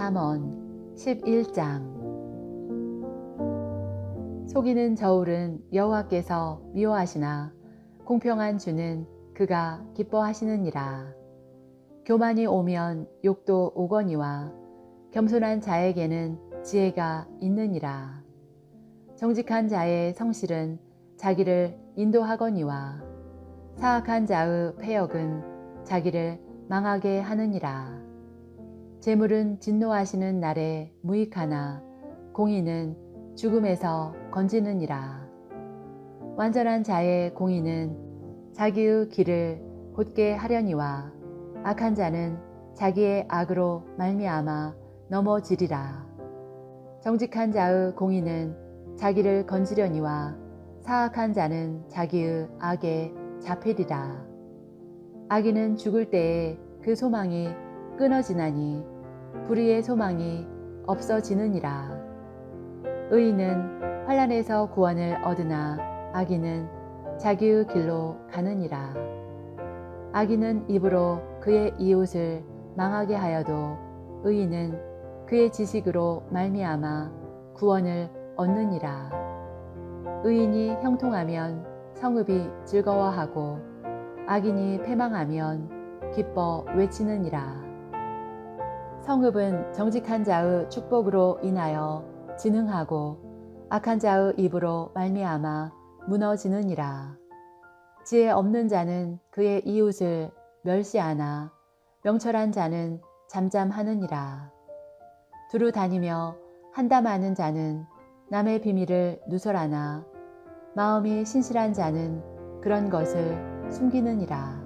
잠언 11장 속이는 저울은 여호와께서 미워하시나 공평한 주는 그가 기뻐하시느니라. 교만이 오면 욕도 오거니와 겸손한 자에게는 지혜가 있느니라. 정직한 자의 성실은 자기를 인도하거니와 사악한 자의 폐역은 자기를 망하게 하느니라. 재물은 진노하시는 날에 무익하나 공의는 죽음에서 건지느니라. 완전한 자의 공의는 자기의 길을 곧게 하려니와 악한 자는 자기의 악으로 말미암아 넘어지리라. 정직한 자의 공의는 자기를 건지려니와 사악한 자는 자기의 악에 잡히리라. 악인은 죽을 때에 그 소망이 끊어지나니 불의의 소망이 없어지느니라. 의인은 환란에서 구원을 얻으나 악인은 자기의 길로 가느니라. 악인은 입으로 그의 이웃을 망하게 하여도 의인은 그의 지식으로 말미암아 구원을 얻느니라. 의인이 형통하면 성읍이 즐거워하고 악인이 패망하면 기뻐 외치느니라. 성읍은 정직한 자의 축복으로 인하여 진흥하고 악한 자의 입으로 말미암아 무너지느니라. 지혜 없는 자는 그의 이웃을 멸시하나 명철한 자는 잠잠하느니라. 두루 다니며 한담하는 자는 남의 비밀을 누설하나 마음이 신실한 자는 그런 것을 숨기느니라.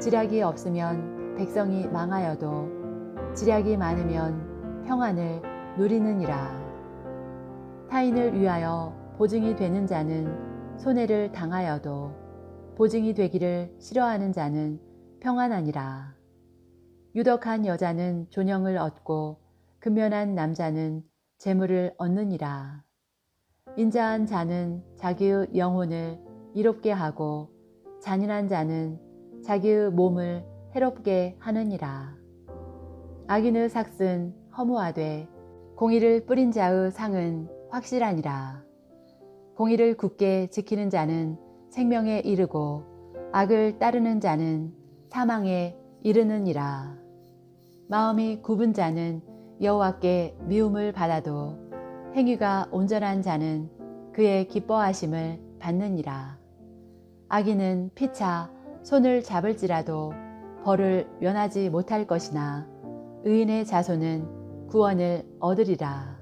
지략이 없으면 백성이 망하여도 지략이 많으면 평안을 누리느니라. 타인을 위하여 보증이 되는 자는 손해를 당하여도 보증이 되기를 싫어하는 자는 평안하니라. 유덕한 여자는 존영을 얻고 근면한 남자는 재물을 얻느니라. 인자한 자는 자기의 영혼을 이롭게 하고 잔인한 자는 자기의 몸을 해롭게 하느니라. 악인의 삭은 허무하되 공의를 뿌린 자의 상은 확실하니라. 공의를 굳게 지키는 자는 생명에 이르고 악을 따르는 자는 사망에 이르느니라. 마음이 굽은 자는 여호와께 미움을 받아도 행위가 온전한 자는 그의 기뻐하심을 받느니라. 악인은 피차 손을 잡을지라도 벌을 면하지 못할 것이나 의인의 자손은 구원을 얻으리라.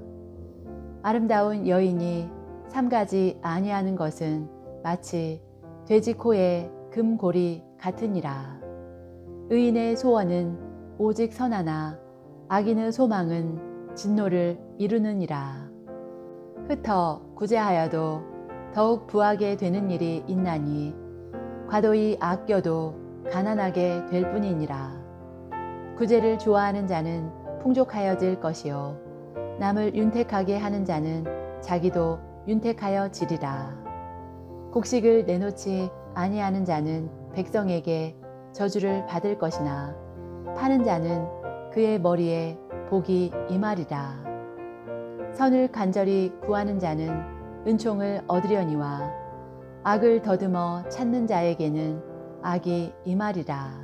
아름다운 여인이 삼가지 아니하는 것은 마치 돼지 코에 금고리 같으니라. 의인의 소원은 오직 선하나 악인의 소망은 진노를 이루느니라. 흩어 구제하여도 더욱 부하게 되는 일이 있나니 과도히 아껴도 가난하게 될 뿐이니라. 구제를 좋아하는 자는 풍족하여질 것이요 남을 윤택하게 하는 자는 자기도 윤택하여 지리라. 곡식을 내놓지 아니하는 자는 백성에게 저주를 받을 것이나 파는 자는 그의 머리에 복이 임하리라. 선을 간절히 구하는 자는 은총을 얻으려니와 악을 더듬어 찾는 자에게는 악이 임하리라.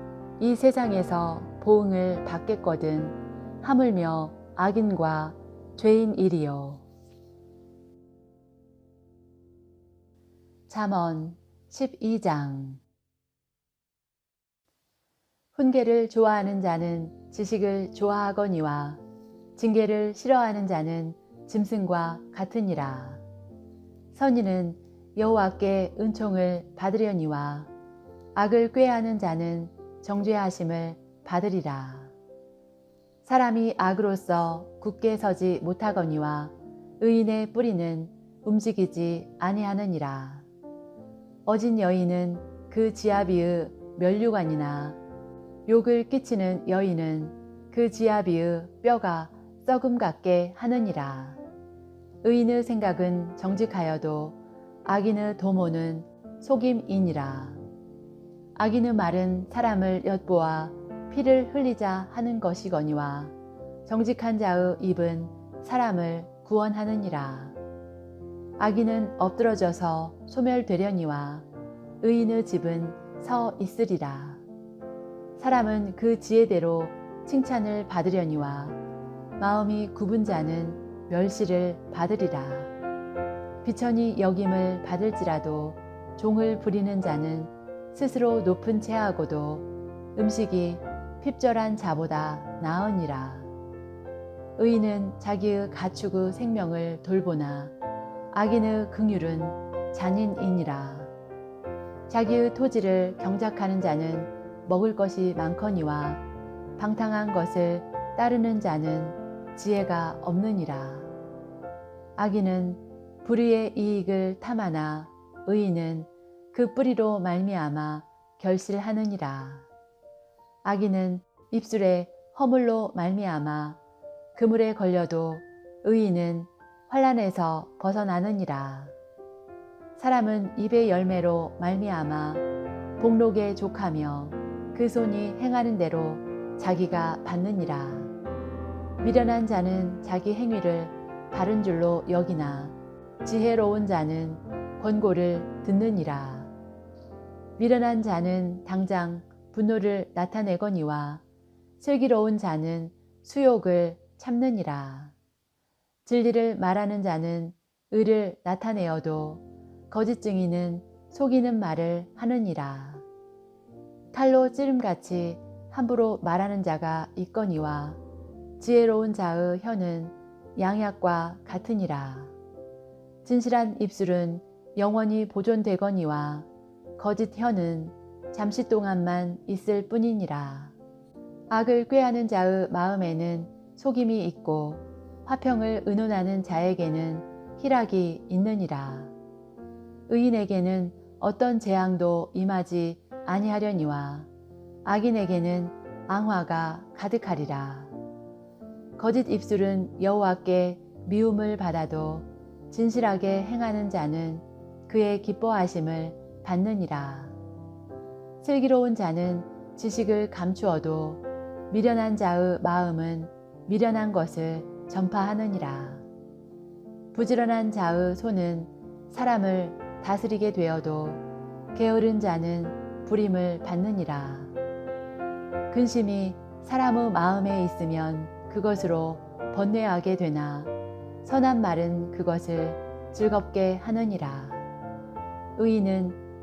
이 세상에서 보응을 받겠거든 하물며 악인과 죄인 일이요. 잠언 12장 훈계를 좋아하는 자는 지식을 좋아하거니와 징계를 싫어하는 자는 짐승과 같으니라. 선인은 여호와께 은총을 받으려니와 악을 꾀하는 자는 정죄 하심을 받으리라. 사람이 악으로서 굳게 서지 못하거니와 의인의 뿌리는 움직이지 아니하느니라. 어진 여인은 그 지아비의 멸류관이나 욕을 끼치는 여인은 그 지아비의 뼈가 썩음 같게 하느니라. 의인의 생각은 정직하여도 악인의 도모는 속임이니라. 악인의 말은 사람을 엿보아 피를 흘리자 하는 것이거니와 정직한 자의 입은 사람을 구원하느니라. 악인은 엎드러져서 소멸되려니와 의인의 집은 서 있으리라. 사람은 그 지혜대로 칭찬을 받으려니와 마음이 굽은 자는 멸시를 받으리라. 비천이 여김을 받을지라도 종을 부리는 자는 스스로 높은 채하고도 음식이 핍절한 자보다 나으니라. 의인은 자기의 가축의 생명을 돌보나 악인의 긍휼은 잔인이니라. 자기의 토지를 경작하는 자는 먹을 것이 많거니와 방탕한 것을 따르는 자는 지혜가 없느니라. 악인은 불의의 이익을 탐하나 의인은 그 뿌리로 말미암아 결실하느니라. 악인은 입술에 허물로 말미암아 그물에 걸려도 의인은 환란에서 벗어나느니라. 사람은 입의 열매로 말미암아 복록에 족하며 그 손이 행하는 대로 자기가 받느니라. 미련한 자는 자기 행위를 바른 줄로 여기나 지혜로운 자는 권고를 듣느니라. 미련한 자는 당장 분노를 나타내거니와 슬기로운 자는 수욕을 참느니라. 진리를 말하는 자는 의를 나타내어도 거짓 증인은 속이는 말을 하느니라. 칼로 찌름같이 함부로 말하는 자가 있거니와 지혜로운 자의 혀는 양약과 같으니라. 진실한 입술은 영원히 보존되거니와 거짓 혀는 잠시 동안만 있을 뿐이니라. 악을 꾀하는 자의 마음에는 속임이 있고 화평을 의논하는 자에게는 희락이 있느니라. 의인에게는 어떤 재앙도 임하지 아니하려니와 악인에게는 앙화가 가득하리라. 거짓 입술은 여호와께 미움을 받아도 진실하게 행하는 자는 그의 기뻐하심을 받느니라. 슬기로운 자는 지식을 감추어도 미련한 자의 마음은 미련한 것을 전파하느니라. 부지런한 자의 손은 사람을 다스리게 되어도 게으른 자는 불임을 받느니라. 근심이 사람의 마음에 있으면 그것으로 번뇌하게 되나 선한 말은 그것을 즐겁게 하느니라. 의인은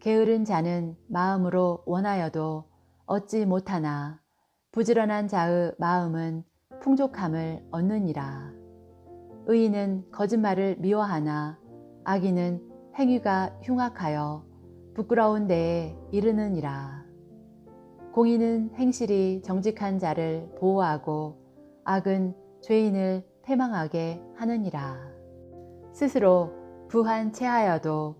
게으른 자는 마음으로 원하여도 얻지 못하나 부지런한 자의 마음은 풍족함을 얻느니라. 의인은 거짓말을 미워하나 악인은 행위가 흉악하여 부끄러운 데에 이르느니라. 공의는 행실이 정직한 자를 보호하고 악은 죄인을 패망하게 하느니라. 스스로 부한 채하여도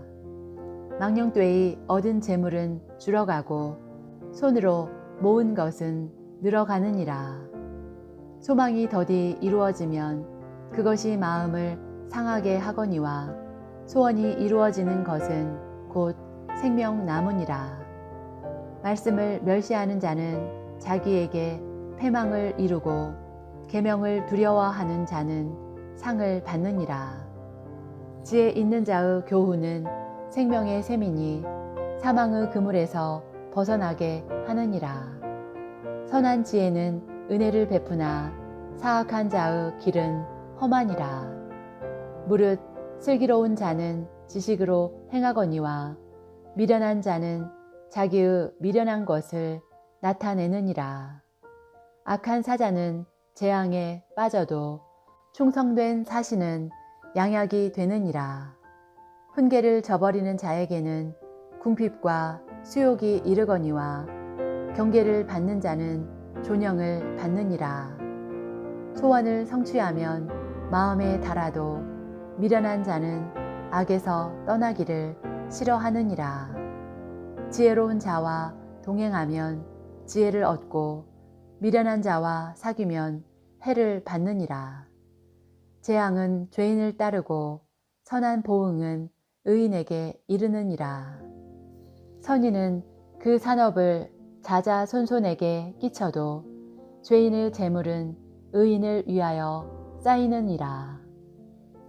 망령되이 얻은 재물은 줄어가고 손으로 모은 것은 늘어가느니라. 소망이 더디 이루어지면 그것이 마음을 상하게 하거니와 소원이 이루어지는 것은 곧 생명나무니라. 말씀을 멸시하는 자는 자기에게 패망을 이루고 계명을 두려워하는 자는 상을 받느니라. 지혜 있는 자의 교훈은 생명의 셈이니 사망의 그물에서 벗어나게 하느니라. 선한 지혜는 은혜를 베푸나 사악한 자의 길은 험하니라. 무릇 슬기로운 자는 지식으로 행하거니와 미련한 자는 자기의 미련한 것을 나타내느니라. 악한 사자는 재앙에 빠져도 충성된 사신은 양약이 되느니라. 훈계를 저버리는 자에게는 궁핍과 수욕이 이르거니와 경계를 받는 자는 존영을 받느니라. 소원을 성취하면 마음에 달아도 미련한 자는 악에서 떠나기를 싫어하느니라. 지혜로운 자와 동행하면 지혜를 얻고 미련한 자와 사귀면 해를 받느니라. 재앙은 죄인을 따르고 선한 보응은 의인에게 이르느니라. 선인은 그 산업을 자자손손에게 끼쳐도 죄인의 재물은 의인을 위하여 쌓이느니라.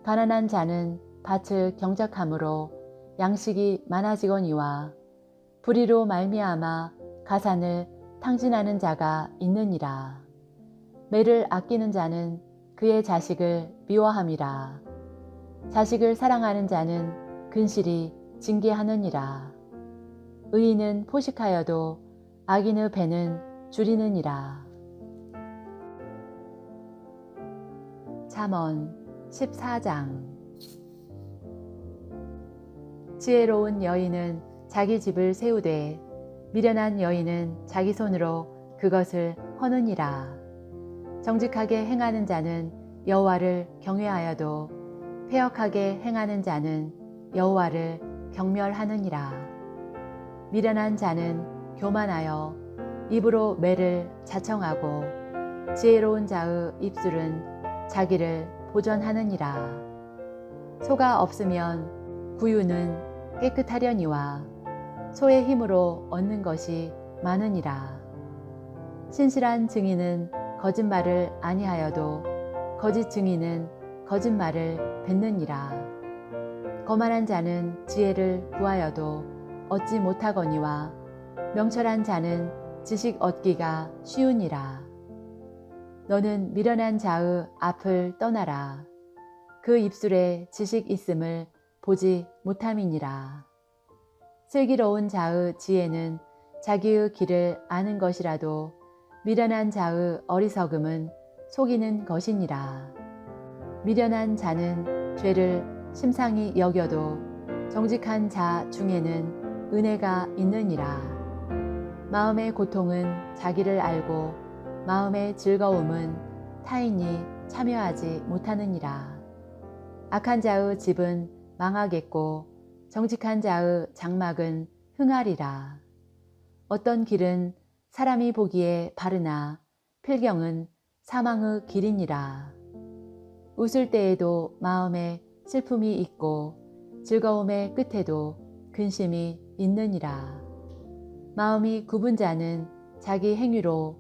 가난한 자는 밭을 경작함으로 양식이 많아지거니와 불의로 말미암아 가산을 탕진하는 자가 있느니라. 매를 아끼는 자는 그의 자식을 미워함이라. 자식을 사랑하는 자는 근실이 징계하느니라. 의인은 포식하여도 악인의 배는 줄이느니라. 잠언 14장 지혜로운 여인은 자기 집을 세우되 미련한 여인은 자기 손으로 그것을 허느니라. 정직하게 행하는 자는 여호와를 경외하여도 폐역하게 행하는 자는 여호와를 경멸하느니라. 미련한 자는 교만하여 입으로 매를 자청하고 지혜로운 자의 입술은 자기를 보전하느니라. 소가 없으면 구유는 깨끗하려니와 소의 힘으로 얻는 것이 많으니라. 신실한 증인은 거짓말을 아니하여도 거짓 증인은 거짓말을 뱉느니라. 거만한 자는 지혜를 구하여도 얻지 못하거니와 명철한 자는 지식 얻기가 쉬우니라. 너는 미련한 자의 앞을 떠나라. 그 입술에 지식 있음을 보지 못함이니라. 슬기로운 자의 지혜는 자기의 길을 아는 것이라도 미련한 자의 어리석음은 속이는 것이니라. 미련한 자는 죄를 심상히 여겨도 정직한 자 중에는 은혜가 있느니라. 마음의 고통은 자기를 알고 마음의 즐거움은 타인이 참여하지 못하느니라. 악한 자의 집은 망하겠고 정직한 자의 장막은 흥하리라. 어떤 길은 사람이 보기에 바르나 필경은 사망의 길이니라. 웃을 때에도 마음에 슬픔이 있고 즐거움의 끝에도 근심이 있느니라. 마음이 굽은 자는 자기 행위로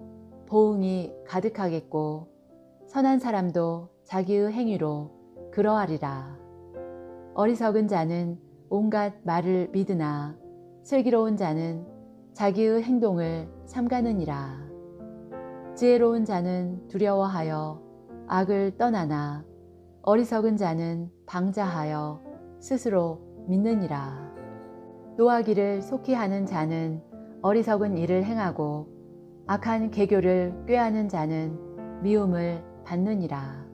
보응이 가득하겠고 선한 사람도 자기의 행위로 그러하리라. 어리석은 자는 온갖 말을 믿으나 슬기로운 자는 자기의 행동을 삼가느니라. 지혜로운 자는 두려워하여 악을 떠나나 어리석은 자는 방자하여 스스로 믿느니라. 노하기를 속히 하는 자는 어리석은 일을 행하고 악한 계교를 꾀하는 자는 미움을 받느니라.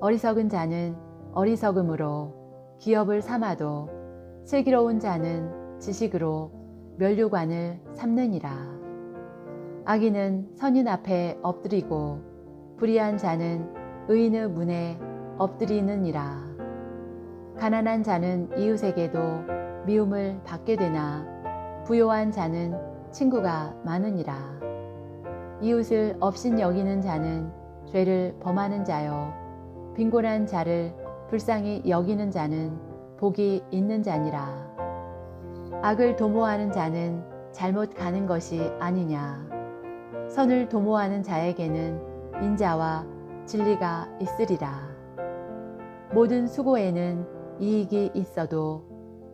어리석은 자는 어리석음으로 기업을 삼아도 슬기로운 자는 지식으로 면류관을 삼느니라. 악인은 선인 앞에 엎드리고 불의한 자는 의인의 문에 엎드리느니라. 가난한 자는 이웃에게도 미움을 받게 되나 부요한 자는 친구가 많으니라. 이웃을 업신 여기는 자는 죄를 범하는 자요. 빈곤한 자를 불쌍히 여기는 자는 복이 있는 자니라. 악을 도모하는 자는 잘못 가는 것이 아니냐. 선을 도모하는 자에게는 인자와 진리가 있으리라. 모든 수고에는 이익이 있어도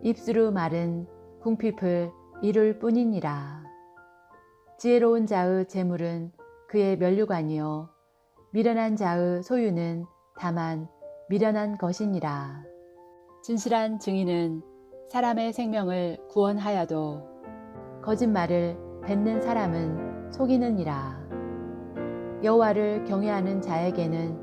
입술의 말은 궁핍을 이룰 뿐이니라. 지혜로운 자의 재물은 그의 면류관이요 미련한 자의 소유는 다만 미련한 것이니라. 진실한 증인은 사람의 생명을 구원하여도 거짓말을 뱉는 사람은 속이느니라. 여호와를 경외하는 자에게는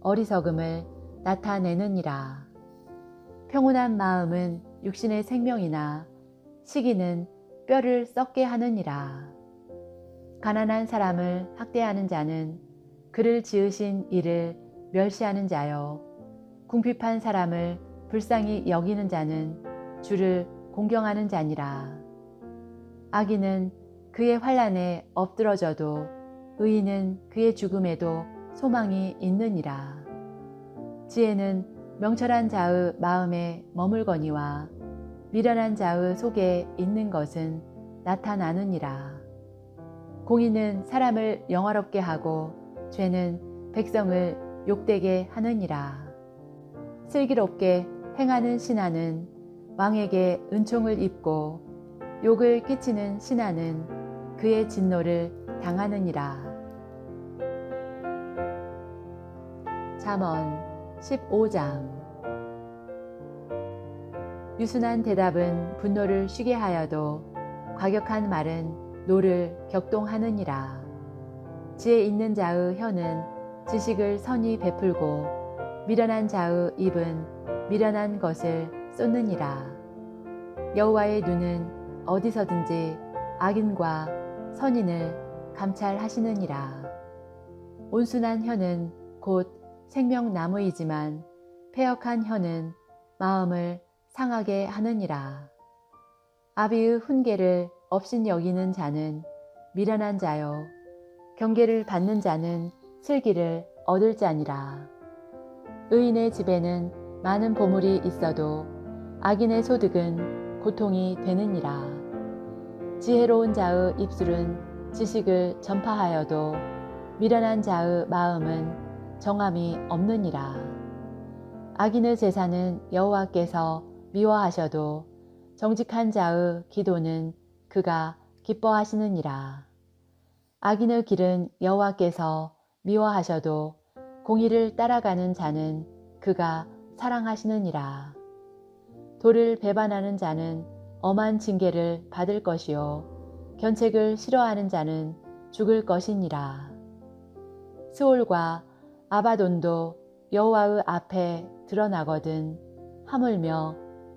어리석음을 나타내느니라. 평온한 마음은 육신의 생명이나 시기는 뼈를 썩게 하느니라. 가난한 사람을 학대하는 자는 그를 지으신 이를 멸시하는 자요. 궁핍한 사람을 불쌍히 여기는 자는 주를 공경하는 자니라. 악인은 그의 환란에 엎드러져도 의인은 그의 죽음에도 소망이 있느니라. 지혜는 명철한 자의 마음에 머물거니와 미련한 자의 속에 있는 것은 나타나느니라. 공의는 사람을 영화롭게 하고 죄는 백성을 욕되게 하느니라. 슬기롭게 행하는 신하는 왕에게 은총을 입고 욕을 끼치는 신하는 그의 진노를 당하느니라. 잠언 15장 유순한 대답은 분노를 쉬게 하여도 과격한 말은 노를 격동하느니라. 지혜 있는 자의 혀는 지식을 선히 베풀고 미련한 자의 입은 미련한 것을 쏟느니라. 여호와의 눈은 어디서든지 악인과 선인을 감찰하시느니라. 온순한 혀는 곧 생명나무이지만 폐역한 혀는 마음을 상하게 하느니라. 아비의 훈계를 없인 여기는 자는 미련한 자요. 경계를 받는 자는 슬기를 얻을 자니라. 의인의 집에는 많은 보물이 있어도 악인의 소득은 고통이 되느니라. 지혜로운 자의 입술은 지식을 전파하여도 미련한 자의 마음은 정함이 없느니라. 악인의 제사는 여호와께서 미워하셔도 정직한 자의 기도는 그가 기뻐하시느니라. 악인의 길은 여호와께서 미워하셔도 공의를 따라가는 자는 그가 사랑하시느니라. 도를 배반하는 자는 엄한 징계를 받을 것이요 견책을 싫어하는 자는 죽을 것이니라. 스올과 아바돈도 여호와의 앞에 드러나거든 하물며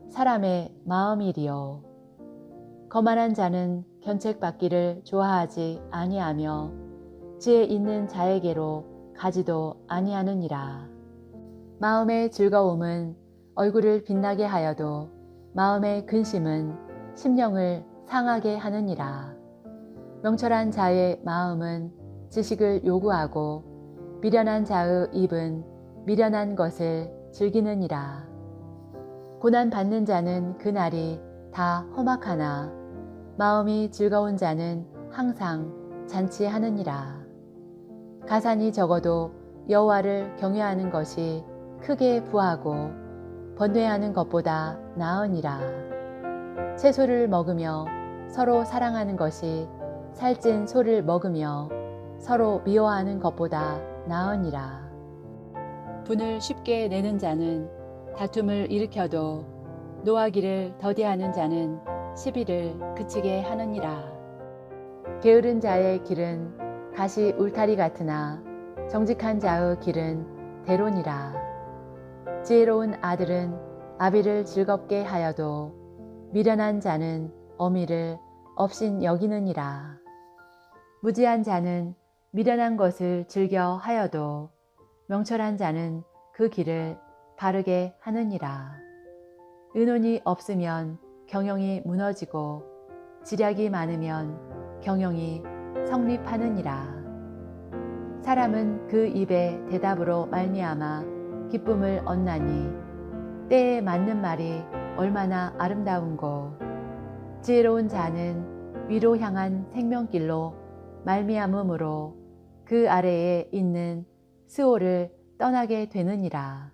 사람의 마음이리요. 거만한 자는 견책받기를 좋아하지 아니하며 지혜 있는 자에게로 가지도 아니하느니라. 마음의 즐거움은 얼굴을 빛나게 하여도 마음의 근심은 심령을 상하게 하느니라. 명철한 자의 마음은 지식을 요구하고 미련한 자의 입은 미련한 것을 즐기느니라. 고난 받는 자는 그 날이 다 험악하나 마음이 즐거운 자는 항상 잔치하느니라. 가산이 적어도 여호와를 경외하는 것이 크게 부하고 번뇌하는 것보다 나으니라. 채소를 먹으며 서로 사랑하는 것이 살찐 소를 먹으며 서로 미워하는 것보다 나으니라. 분을 쉽게 내는 자는 다툼을 일으켜도 노하기를 더디하는 자는 시비를 그치게 하느니라. 게으른 자의 길은 가시 울타리 같으나 정직한 자의 길은 대론이라. 지혜로운 아들은 아비를 즐겁게 하여도 미련한 자는 어미를 업신 여기느니라. 무지한 자는 미련한 것을 즐겨 하여도 명철한 자는 그 길을 바르게 하느니라. 의논이 없으면 경영이 무너지고 지략이 많으면 경영이 성립하느니라. 사람은 그 입의 대답으로 말미암아 기쁨을 얻나니 때에 맞는 말이 얼마나 아름다운고 지혜로운 자는 위로 향한 생명길로 말미암음으로 그 아래에 있는 스오를 떠나게 되느니라.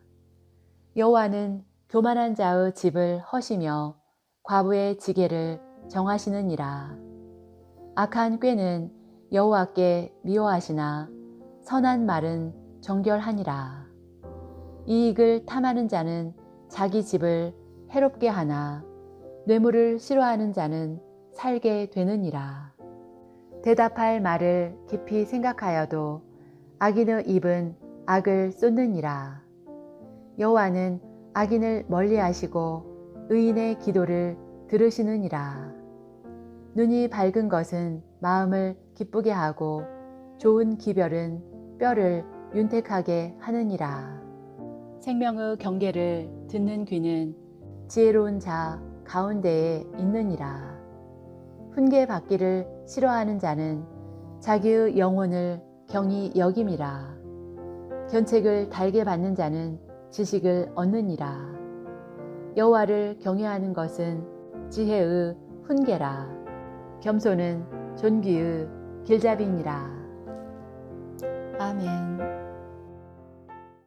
여호와는 교만한 자의 집을 허시며 과부의 지게를 정하시느니라. 악한 꾀는 여호와께 미워하시나 선한 말은 정결하니라. 이익을 탐하는 자는 자기 집을 해롭게 하나 뇌물을 싫어하는 자는 살게 되느니라. 대답할 말을 깊이 생각하여도 악인의 입은 악을 쏟느니라. 여호와는 악인을 멀리하시고 의인의 기도를 들으시느니라. 눈이 밝은 것은 마음을 기쁘게 하고 좋은 기별은 뼈를 윤택하게 하느니라. 생명의 경계를 듣는 귀는 지혜로운 자 가운데에 있느니라. 훈계 받기를 싫어하는 자는 자기의 영혼을 경히 여김이라. 견책을 달게 받는 자는 지식을 얻느니라. 여호와를 경외하는 것은 지혜의 훈계라. 겸손은 존귀의 길잡이니라. 아멘.